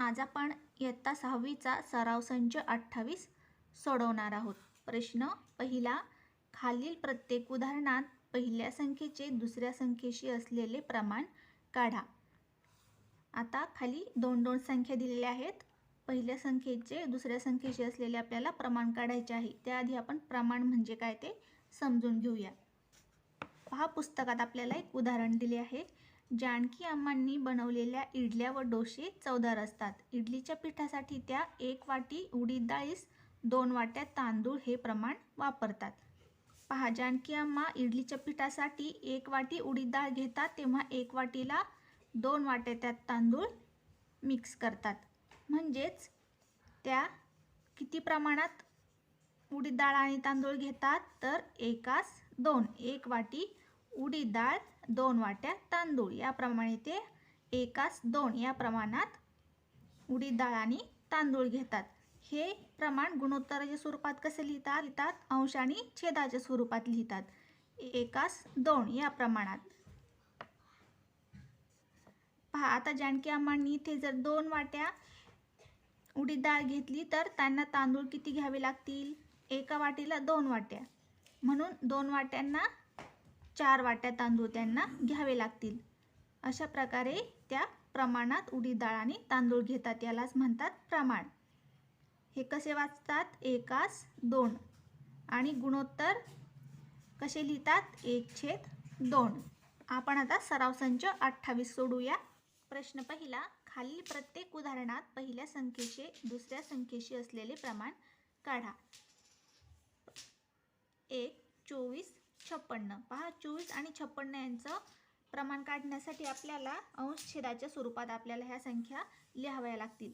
आज आपण इयत्ता सहावीचा सराव संच अठ्ठावीस सोडवणार आहोत. प्रश्न पहिला खालील प्रत्येक उदाहरणात पहिल्या संख्येचे दुसऱ्या संख्येशी असलेले प्रमाण काढा. आता खाली दोन दोन संख्या दिलेल्या आहेत. पहिल्या संख्येचे दुसऱ्या संख्येशी असलेले आपल्याला प्रमाण काढायचे आहे. त्याआधी आपण प्रमाण म्हणजे काय ते समजून घेऊया. पहा पुस्तकात आपल्याला एक उदाहरण दिले आहे. जानकी अम्मांनी बनवलेल्या इडल्या व डोसे चवदार असतात. इडलीच्या पिठासाठी त्या एक वाटी उडीद डाळीस दोन वाट्या तांदूळ हे प्रमाण वापरतात. पहा जानकी अम्मा इडलीच्या पिठासाठी एक वाटी उडीद डाळ घेतात तेव्हा एक वाटीला दोन वाट्या त्यात तांदूळ मिक्स करतात. म्हणजेच त्या किती प्रमाणात उडीद डाळ आणि तांदूळ घेतात? तर एकास दोन. एक वाटी उडीद डाळ दोन वाट्या तांदूळ. याप्रमाणे ते एकास दोन. या प्रमाणात उडीद डाळ आणि तांदूळ घेतात. हे प्रमाण गुणोत्तराच्या स्वरूपात कसे लिहितात? लिहितात अंश आणि छेदाच्या स्वरूपात लिहितात. एकास दोन. या प्रमाणात. पहा आता जानकी अम्मांनी इथे जर दोन वाट्या उडीद डाळ घेतली तर त्यांना तांदूळ किती घ्यावे लागतील? एका वाटीला दोन वाट्या. म्हणून दोन वाट्यांना चार वाट्या तांदूळ त्यांना घ्यावे लागतील. अशा प्रकारे त्या प्रमाणात उडीद डाळ आणि तांदूळ घेतात यालाच म्हणतात प्रमाण. हे कसे वाचतात? एकास दोन. आणि गुणोत्तर कसे लिहितात? एक छेद दोन. आपण आता सराव संच अठ्ठावीस सोडूया. प्रश्न पहिला खालील प्रत्येक उदाहरणात पहिल्या संख्येचे दुसऱ्या संख्येशी असलेले प्रमाण काढा. एक चोवीस छप्पन्न. पहा चोवीस आणि छप्पन्न यांचं प्रमाण काढण्यासाठी आपल्याला अंश छेदाच्या स्वरूपात आपल्याला ह्या संख्या लिहाव्या लागतील.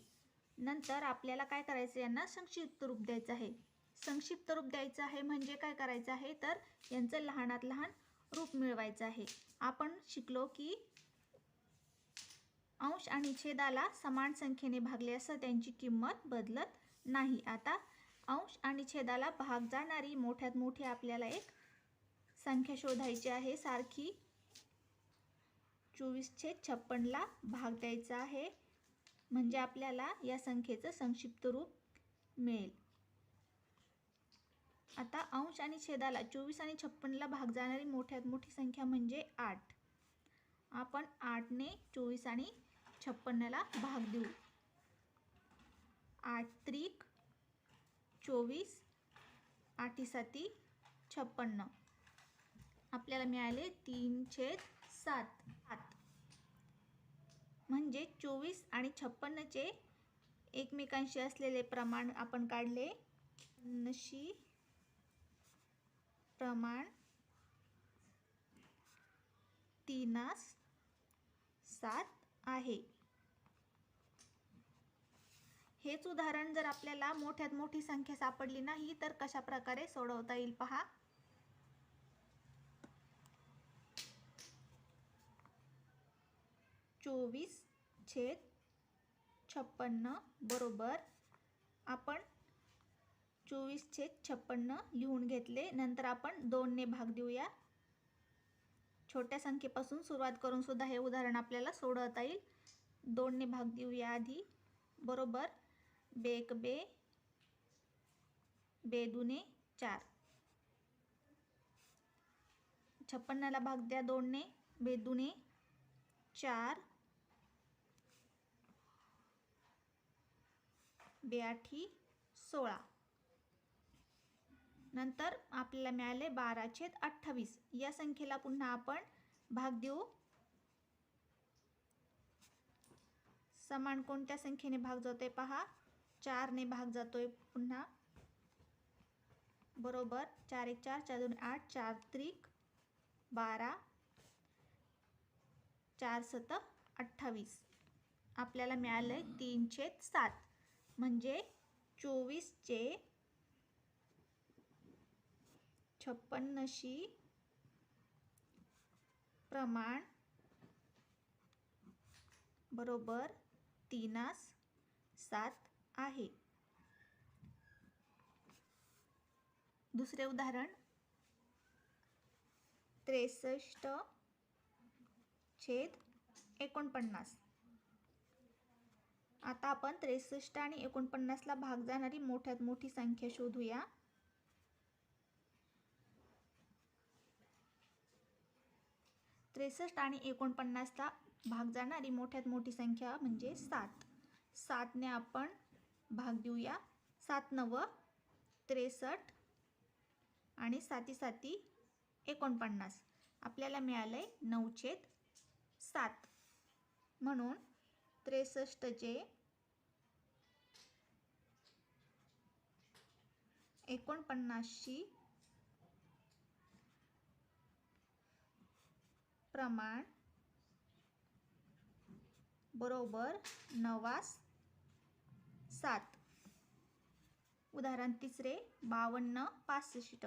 नंतर आपल्याला काय करायचं यांना संक्षिप्त रूप द्यायचं आहे. संक्षिप्त रूप द्यायचं आहे म्हणजे काय करायचं आहे तर यांचं लहानात लहान रूप मिळवायचं आहे. आपण शिकलो की अंश आणि छेदाला समान संख्येने भागले असं त्यांची किंमत बदलत नाही. आता अंश आणि छेदाला भाग जाणारी मोठ्यात मोठी आपल्याला एक संख्या शोधायची आहे. सारखी चोवीस छेद छप्पनला भाग द्यायचा आहे. म्हणजे आपल्याला या संख्येचं संक्षिप्त रूप मिळेल. आता अंश आणि छेदाला चोवीस आणि छप्पनला भाग जाणारी मोठ्यात मोठी संख्या म्हणजे आठ. आपण आठने चोवीस आणि छप्पन्नला भाग देऊ. आठ त्रिक चोवीस आठीसाती छप्पन्न आपल्याला मिळाले तीन छेद सात सात म्हणजे चोवीस आणि छप्पन्नचे एकमेकांशी असलेले प्रमाण आपण काढले. नशी प्रमाण तीनास सात आहे. हेच उदाहरण जर आपल्याला मोठ्यात मोठी संख्या सापडली नाही तर कशा प्रकारे सोडवता येईल पहा. चोवीस छेद छप्पन्न बरोबर आपण चोवीस छेद छप्पन्न लिहून घेतले. नंतर आपण दोनने भाग देऊया. छोट्या संख्येपासून सुरुवात करून सुद्धा हे उदाहरण आपल्याला सोडवता येईल. दोनने भाग देऊया आधी. बरोबर. बेक बे. बेदुने चार. छप्पन्नाला भाग द्या दोनने. बेदुने चार. बेआठी सोळा. नंतर आपल्याला मिळाले बारा छेद अठ्ठावीस. या संख्येला पुन्हा आपण भाग देऊ. समान कोणत्या संख्येने भाग जातोय पहा. चारने भाग जातोय पुन्हा. बरोबर. चार एक चार चार दोन आठ चार त्रिक बारा. चार सत अठ्ठावीस. आपल्याला मिळालं आहे तीन छेद सात. म्हणजे चोवीसचे छप्पन्नशी प्रमाण बरोबर तीनास सात आहे. दुसरे उदाहरण त्रेसष्ट छेद एकोणपन्नास. आता आपण त्रेसष्ट आणि एकोणपन्नासला भाग जाणारी मोठ्यात मोठी संख्या शोधूया. त्रेसष्ट आणि एकोणपन्नासला भाग जाणारी मोठ्यात मोठी संख्या म्हणजे सात. सातने आपण भाग देऊया. सात नव त्रेसष्ट आणि साती साती एकोणपन्नास. आपल्याला मिळालं आहे नऊछेद सात. म्हणून त्रेसष्टचे एकोणपन्नासशी प्रमाण बरोबर नवास सात. उदाहरण तिसरे बावन्न पासष्ट.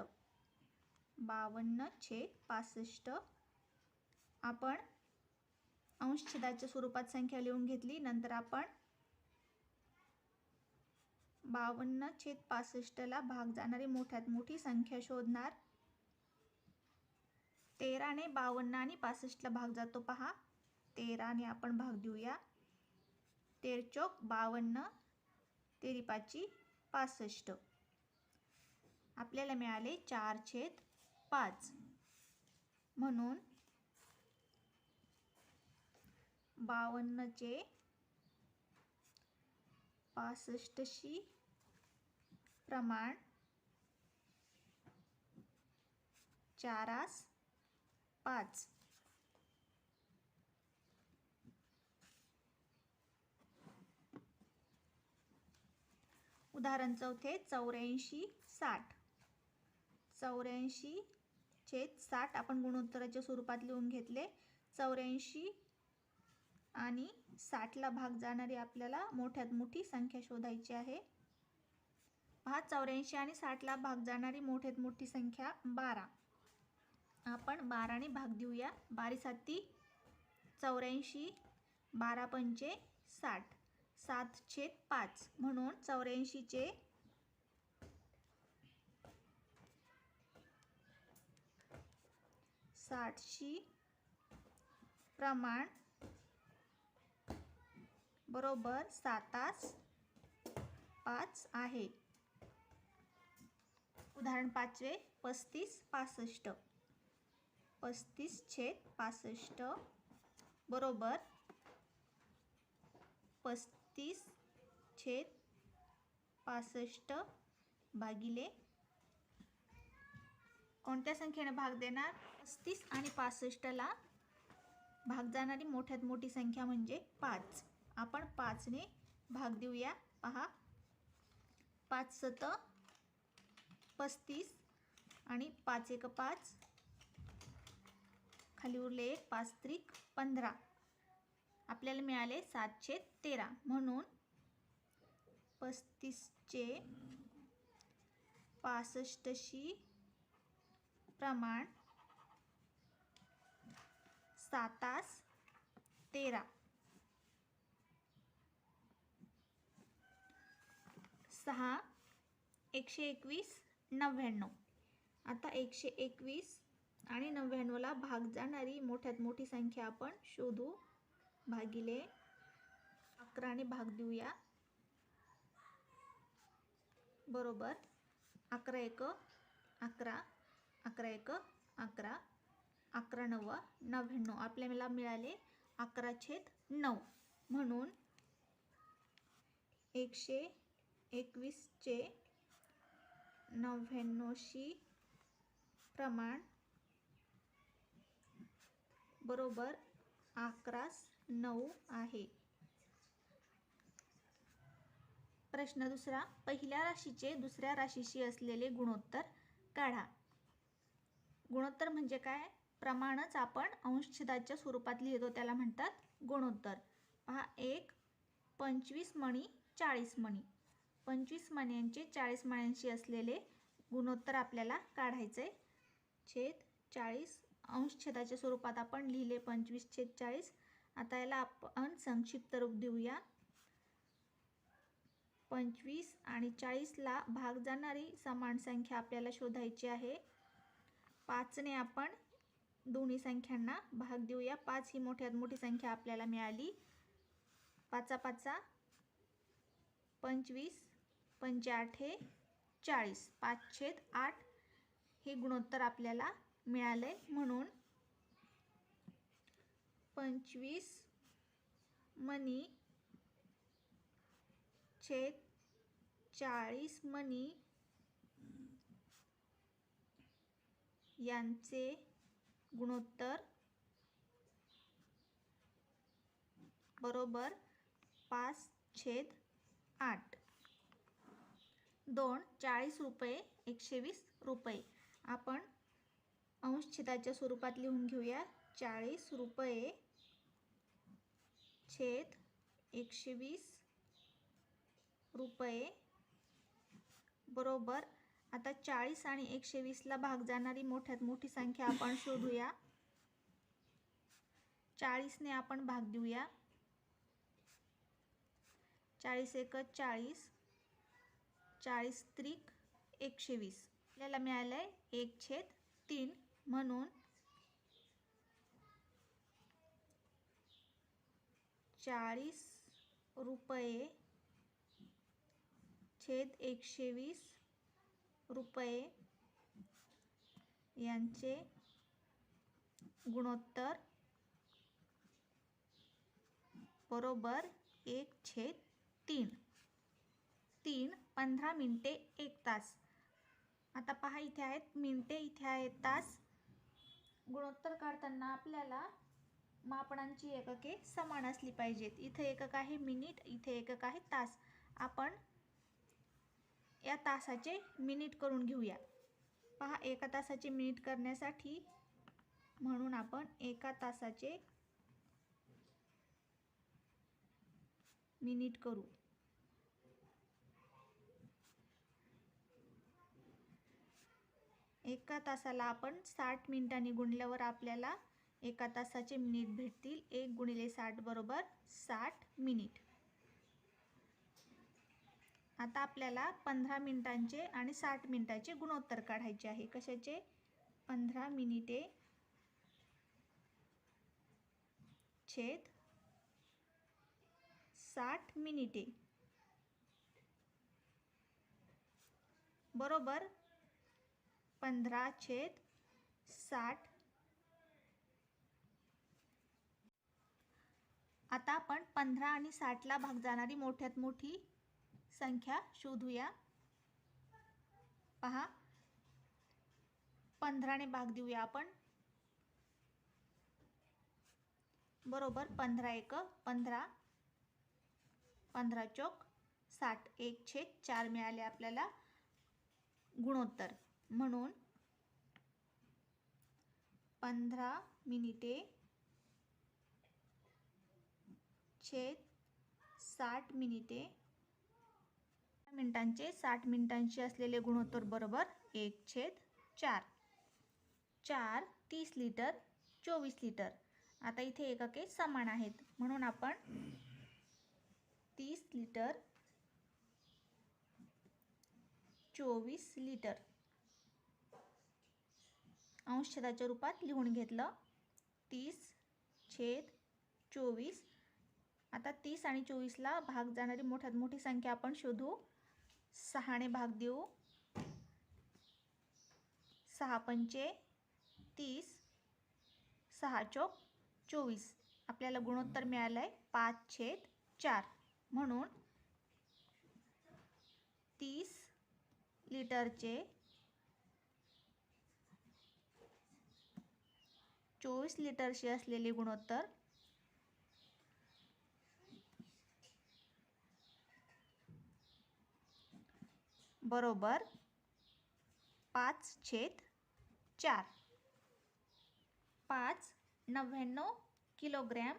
बावन्न छेद पासष्ट. आपण अंशछेदाच्या स्वरूपात संख्या लिहून घेतली नंतर आपण बावन्न छेद पासष्टला भाग जाणारी मोठ्यात मोठी संख्या शोधणार. तेराने बावन्न आणि पासष्टला भाग जातो पहा. तेराने आपण भाग देऊया. तेरचोक बावन्न तेरीपाची पासष्ट. आपल्याला मिळाले चार छेद पाच. म्हणून बावन्नचे पासष्टशी प्रमाण चारास पाच. उदाहरण चौथे चौऱ्याऐंशी साठ. चौऱ्याऐंशी छेद साठ आपण गुणोत्तराच्या स्वरूपात लिहून घेतले. चौऱ्याऐंशी आणि साठला भाग जाणारी आपल्याला मोठ्यात मोठी संख्या शोधायची आहे. पहा चौऱ्याऐंशी आणि साठला भाग जाणारी मोठ्यात मोठी संख्या बारा. आपण बाराने भाग देऊया. बारी साती चौऱ्याऐंशी बारा पंचे साठ. सात छेद पाच म्हणून चौऱ्याऐंशीचे साठशी प्रमाण बरोबर सातास पाच आहे. उदाहरण पाचवे पस्तीस पासष्ट. पस्तीस छेद पासष्ट बरोबर पस्तीस छेद पासष्ट भागिले कोणत्या संख्येने भाग देणार? पस्तीस आणि पासष्टला भाग जाणारी मोठ्यात मोठी संख्या म्हणजे पाच. आपण पाचने भाग देऊया. पहा. पाच सत पस्तीस आणि पाच एक पाच. खाली उरले एक पाच त्रिक पंधरा. आपल्याला मिळाले सातशे तेरा. म्हणून पस्तीसचे पासष्टशी प्रमाण सातास तेरा. सहा एकशे एकवीस नव्याण्णव. आता एकशे एकवीस आणि नव्याण्णवला भाग जाणारी मोठ्यात मोठी संख्या आपण शोधू. भागिले अकराने भाग देऊया. बरोबर. अकरा एक अकरा अकरा एक अकरा अकरा नव्व नव्याण्णव. आपल्याला मिळाले अकरा छेद नऊ. म्हणून एकशे एकवीसचे नव्याण्णवशी प्रमाण बरोबर अकरास नऊ आहे. प्रश्न दुसरा पहिल्या राशीचे दुसऱ्या राशीशी असलेले गुणोत्तर काढा. गुणोत्तर म्हणजे काय? प्रमाणच आपण अंशछेदाच्या स्वरूपात लिहितो त्याला म्हणतात गुणोत्तर. पहा एक पंचवीस मणी चाळीस मणी. पंचवीस मण्यांचे चाळीस मण्यांशी असलेले गुणोत्तर आपल्याला काढायचे छेद चाळीस अंशछेदाच्या स्वरूपात आपण लिहिले पंचवीस छेद चाळीस. आता याला आपण संक्षिप्त रूप देऊया. पंचवीस आणि चाळीसला भाग जाणारी समान संख्या आपल्याला शोधायची आहे. पाचने आपण दोन्ही संख्यांना भाग देऊया. पाच ही मोठ्यात मोठी संख्या आपल्याला मिळाली. पाचा पाचा. पंचवीस पंचाठे चाळीस. पाच छेद आठ हे गुणोत्तर आपल्याला मिळाले म्हणून पंचवीस मनी छेद चाळीस मनी यांचे गुणोत्तर बरोबर पाच छेद आठ. दोन चाळीस रुपये एकशे वीस रुपये. आपण अंशछेदाच्या स्वरूपात लिहून घेऊया. चाळीस रुपये छेद एकशे वीस रुपये बरोबर. आता चाळीस आणि एकशे वीसला भाग जाणारी मोठ्यात मोठी संख्या आपण शोधूया. चाळीसने आपण भाग देऊया. चाळीस एक चाळीस चाळीस त्रिक एकशे वीस. आपल्याला मिळालं आहे एक छेद तीन म्हणून चाळीस रुपये छेद एकशे वीस रुपये यांचे गुणोत्तर बरोबर एक छेद तीन. तीन पंधरा मिनटे एक तास. आता पहा इथे आहेत. मिनटे इथे आहेत तास. गुणोत्तर काढताना आपल्याला मापनांची एकके समान असली पाहिजेत. इथे एकक आहे मिनिट इथे एकक आहे तास. आपण या तासाचे मिनिट करून घेऊया. पहा एका तासाचे मिनिट करण्यासाठी म्हणून आपण एका तासाचे मिनिट करू. एका तासाला आपण साठ मिनिटांनी गुणल्यावर आपल्याला एका तासाचे मिनिट भेटतील. एक गुणिले साठ बरोबर साठ मिनिट. आता आपल्याला पंधरा मिनिटांचे आणि साठ मिनिटाचे गुणोत्तर काढायचे आहे. कशाचे? पंधरा मिनिटे छेद साठ मिनिटे. बरोबर पंधरा छेद साठ. आता आपण पंधरा आणि साठला भाग जाणारी मोठ्यात मोठी संख्या शोधूया. पहा. पंधराने भाग देऊया आपण. बरोबर पंधरा एक पंधरा. पंधरा चौक साठ एक छेद चार मिळाले आपल्याला गुणोत्तर. म्हणून पंधरा मिनिटे छेद साठ मिनिटे. मिनिटांचे साठ मिनिटांचे असलेले गुणोत्तर बरोबर एक छेद चार. चार तीस लिटर चोवीस लिटर. आता इथे एकके समान आहेत. म्हणून आपण तीस लिटर चोवीस लिटर. अंशछेदाच्या रूपात लिहून घेतलं. तीस छेद चोवीस. आता तीस आणि चोवीसला भाग जाणारी मोठ्यात मोठी संख्या आपण शोधू. सहाने भाग देऊ. सहा पंचे तीस. सहा चौक चोवीस. आपल्याला गुणोत्तर मिळालं आहे पाच छेद चार. म्हणून तीस लिटरचे चोवीस लिटरशी असलेले गुणोत्तर. बरोबर. पाच छेद चार. पाच नव्याण्णव किलोग्रॅम.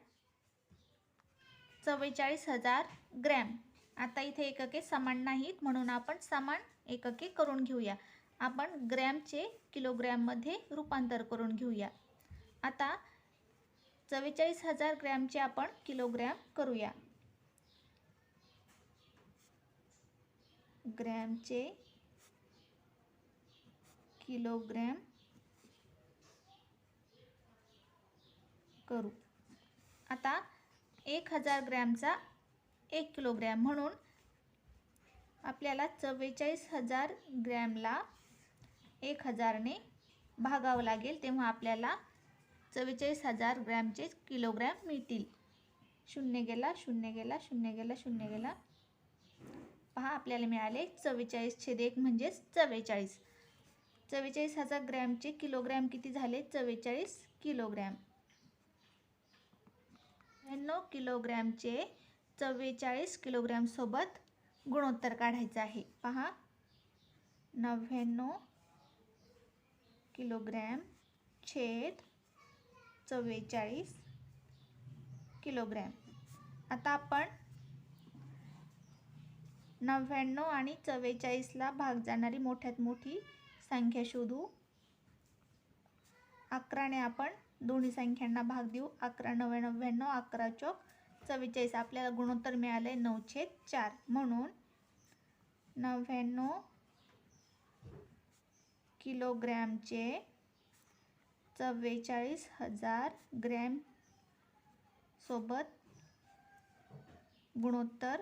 चव्वेचाळीस हजार ग्रॅम. आता इथे एकके समान नाहीत म्हणून आपण समान एकके करून घेऊया. आपण ग्रॅमचे किलोग्रॅममध्ये रूपांतर करून घेऊया. आता चव्वेचाळीस हजार ग्रॅमचे आपण किलोग्रॅम करूया. ग्रॅमचे किलोग्रॅम करू. आता एक हजार ग्रॅमचा एक किलोग्रॅम म्हणून आपल्याला चव्वेचाळीस हजार ग्रॅमला एक हजारने भागावं लागेल तेव्हा आपल्याला चव्वेचाळीस हजार ग्रॅमचे किलोग्रॅम मिळतील. शून्य गेला शून्य गेला शून्य गेला शून्य गेला. पहा आपल्याला मिळाले चव्वेचाळीस छेद एक म्हणजेच चव्वेचाळीस. चव्वेचाळीस हजार ग्रॅमचे किलोग्रॅम किती झाले? चव्वेचाळीस किलोग्रॅम. ब्याण्णव किलोग्रॅमचे चव्वेचाळीस किलोग्रॅमसोबत गुणोत्तर काढायचं आहे. पहा नव्याण्णव किलोग्रॅम छेद चव्वेचाळीस किलोग्रॅम. आता आपण नव्याण्णव आणि चव्वेचाळीसला भाग जाणारी मोठ्यात मोठी संख्या शोधू. अकराने आपण दोन्ही संख्यांना भाग देऊ. अकरा नव्या नव्याण्णव अकरा चौक चव्वेचाळीस. आपल्याला गुणोत्तर मिळाले नऊ छेद चार. म्हणून नव्याण्णव किलोग्रॅमचे चव्वेचाळीस हजार ग्रॅम सोबत गुणोत्तर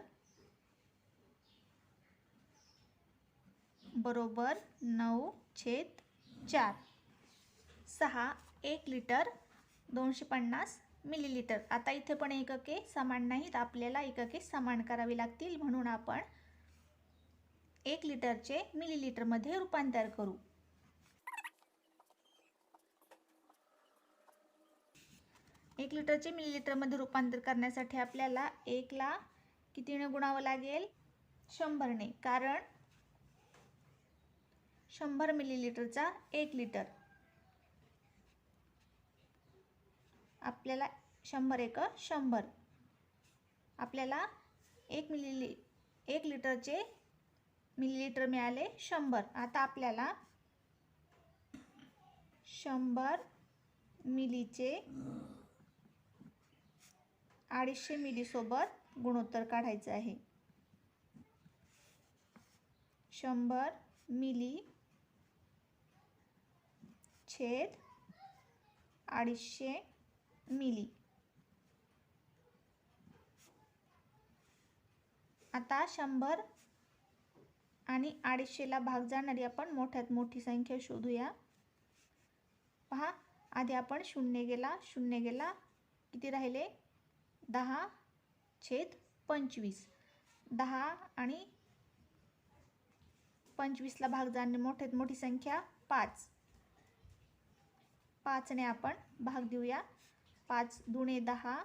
बरोबर नऊ छेद चार. सहा एक लिटर दोनशे पन्नास मिलीलिटर आता इथे पण एकके समान नाहीत. आपल्याला एकके समान करावी लागतील म्हणून आपण एक लिटरचे मिलीलिटरमध्ये रूपांतर करू. एक लिटरचे मिलीलिटरमध्ये रूपांतर करण्यासाठी आपल्याला एकला कितीने गुणावं लागेल? शंभरने कारण शंभर मिलीलिटरचा एक लिटर. आपल्याला शंभर एक शंभर. आपल्याला एक मिली एक लिटरचे मिलीलिटर मिळाले शंभर. आता आपल्याला शंभर मिलीचे अडीचशे मिलीसोबत गुणोत्तर काढायचं आहे. शंभर मिली छेद अडीचशे मिली. आता शंभर आणि अडीचशेला भाग जाणारी आपण मोठ्यात मोठी संख्या शोधूया. पहा आधी आपण शून्य गेला शून्य गेला किती राहिले? दहा छेद पंचवीस. दहा आणि पंचवीसला भाग जाणे मोठ्यात मोठी संख्या पाच. पाचने आपण भाग देऊया. पाच दुणे दहा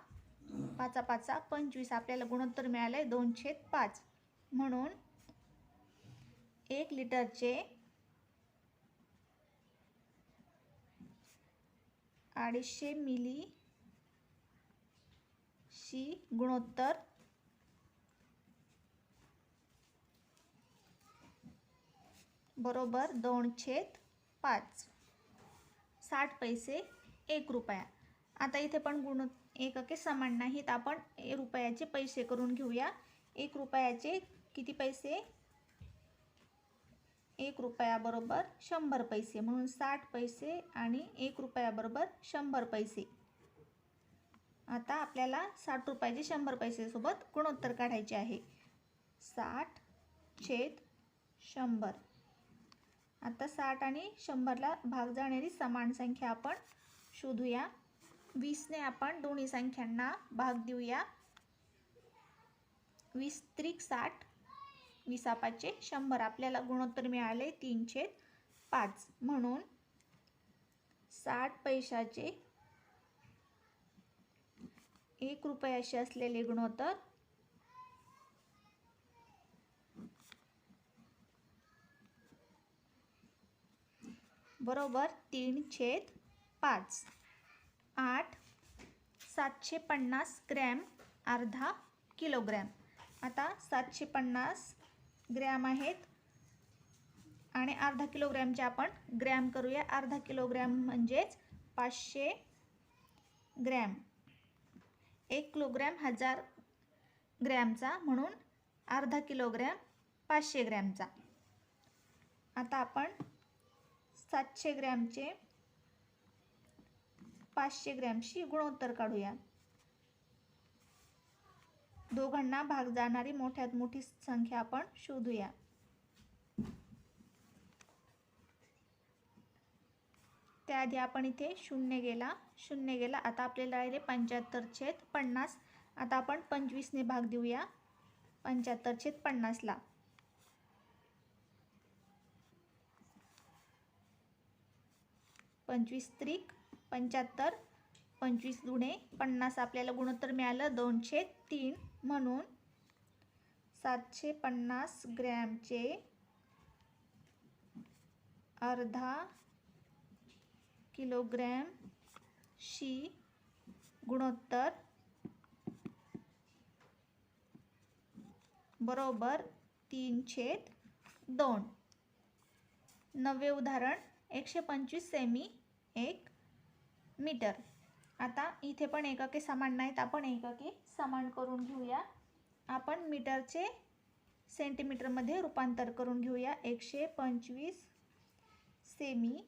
पाचा पाचा पंचवीस. आपल्याला गुणोत्तर मिळाले दोन छेद पाच. म्हणून एक लिटरचे अडीचशे मिली ची गुणोत्तर. बरोबर दोन छेद पाच. साठ पैसे एक रुपया. आता इथे पण गुण एकके समान नाहीत आपण रुपयाचे पैसे करून घेऊया. एक रुपयाचे किती पैसे? एक रुपयाबरोबर शंभर पैसे. म्हणून साठ पैसे आणि एक रुपयाबरोबर शंभर पैसे. आता आपल्याला साठ रुपयाचे शंभर पैसेसोबत गुणोत्तर काढायचे आहे. साठ छेद शंभर. आता साठ आणि शंभरला भाग जाणारी समान संख्या आपण शोधूया. वीसने आपण दोन्ही संख्यांना भाग देऊया. वीस त्रिक साठ विसापाचे शंभर. आपल्याला गुणोत्तर मिळाले तीनशे पाच. म्हणून साठ पैशाचे एक रुपयाशी असलेले गुणोत्तर. बरोबर तीन छेद पाच. आठ सातशे पन्नास ग्रॅम अर्धा किलोग्रॅम. आता सातशे पन्नास ग्रॅम आहेत. आणि अर्धा किलोग्रॅमचे आपण ग्रॅम करूया. अर्धा किलोग्रॅम म्हणजेच पाचशे ग्रॅम. एक किलोग्रॅम हजार ग्रॅमचा म्हणून अर्धा किलोग्रॅम पाचशे ग्रॅमचा. आता आपण सातशे ग्रॅमचे पाचशे ग्रॅमशी गुणोत्तर काढूया. दोघांना भाग जाणारी मोठ्यात मोठी संख्या आपण शोधूया. त्याआधी आपण इथे शून्य गेला शून्य गेला. आता आपल्याला राहिले पंच्याहत्तर छेद पन्नास. आता आपण पंचवीसने भाग देऊया. पंच्याहत्तर छेद पन्नासला पंचवीस त्रिक पंच्याहत्तर. पंचवीस गुणे पन्नास आपल्याला गुणोत्तर मिळालं. दोनशे तीन म्हणून सातशे पन्नास ग्रॅमचे अर्धा किलोग्रॅम शी गुणोत्तर बरोबर तीन छेद दोन. नववे उदाहरण एकशे पंचवीस सेमी एक मीटर. आता इथे पण एकके समान नाहीत आपण एकके समान करून घेऊया. आपण मीटरचे सेंटीमीटरमध्ये रूपांतर करून घेऊया. एकशे पंचवीस सेमी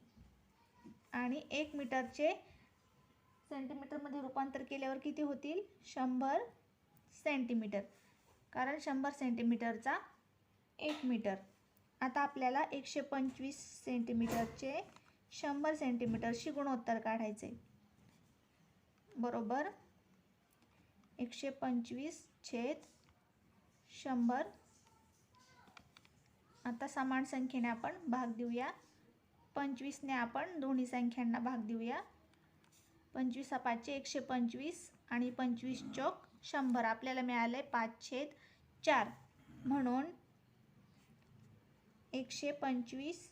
आणि एक मीटरचे सेंटीमीटरमध्ये रूपांतर केल्यावर किती होतील? शंभर सेंटीमीटर. कारण शंभर सेंटीमीटरचा एक मीटर. आता आपल्याला एकशे पंचवीस सेंटीमीटरचे शंभर सेंटीमीटरशी गुणोत्तर काढायचे. बरोबर? एकशे पंचवीस छेद शंभर. आता समान संख्येने आपण भाग देऊया. पंचवीसने आपण दोन्ही संख्यांना भाग देऊया. पंचवीस हा पाचशे एकशे पंचवीस आणि पंचवीस चौक शंभर. आपल्याला मिळालं आहे छेद चार. म्हणून एकशे पंचवीस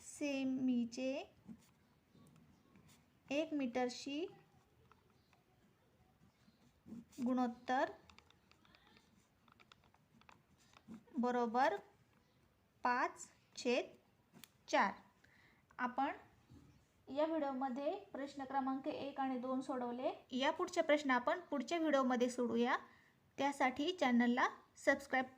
सेमीचे एक मीटरशी गुणोत्तर बरोबर पाच छेद चार. आपण या व्हिडिओमध्ये प्रश्न क्रमांक एक आणि दोन सोडवले. या पुढचे प्रश्न आपण पुढच्या व्हिडिओमध्ये सोडूया. त्यासाठी चॅनलला सबस्क्राईब करू